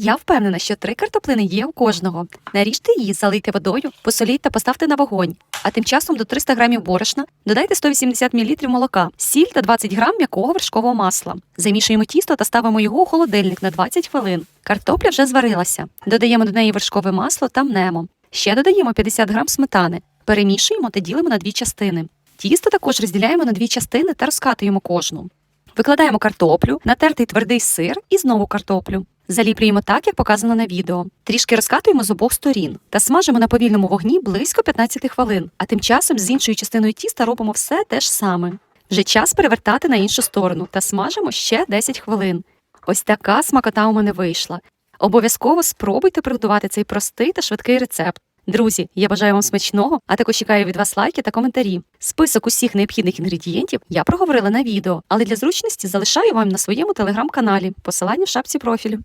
Я впевнена, що три картоплини є у кожного. Наріжте її, залийте водою, посоліть та поставте на вогонь. А тим часом до 300 грамів борошна додайте 180 мл молока, сіль та 20 грам м'якого вершкового масла. Замішуємо тісто та ставимо його у холодильник на 20 хвилин. Картопля вже зварилася. Додаємо до неї вершкове масло та мнемо. Ще додаємо 50 грам сметани. Перемішуємо та ділимо на дві частини. Тісто також розділяємо на дві частини та розкатуємо кожну. Викладаємо картоплю, натертий твердий сир і знову картоплю. Заліплюємо так, як показано на відео. Трішки розкатуємо з обох сторін та смажимо на повільному вогні близько 15 хвилин. А тим часом з іншою частиною тіста робимо все те ж саме. Вже час перевертати на іншу сторону та смажимо ще 10 хвилин. Ось така смакота у мене вийшла. Обов'язково спробуйте приготувати цей простий та швидкий рецепт. Друзі, я бажаю вам смачного, а також чекаю від вас лайки та коментарі. Список усіх необхідних інгредієнтів я проговорила на відео, але для зручності залишаю вам на своєму телеграм-каналі. Посилання в шапці профілю.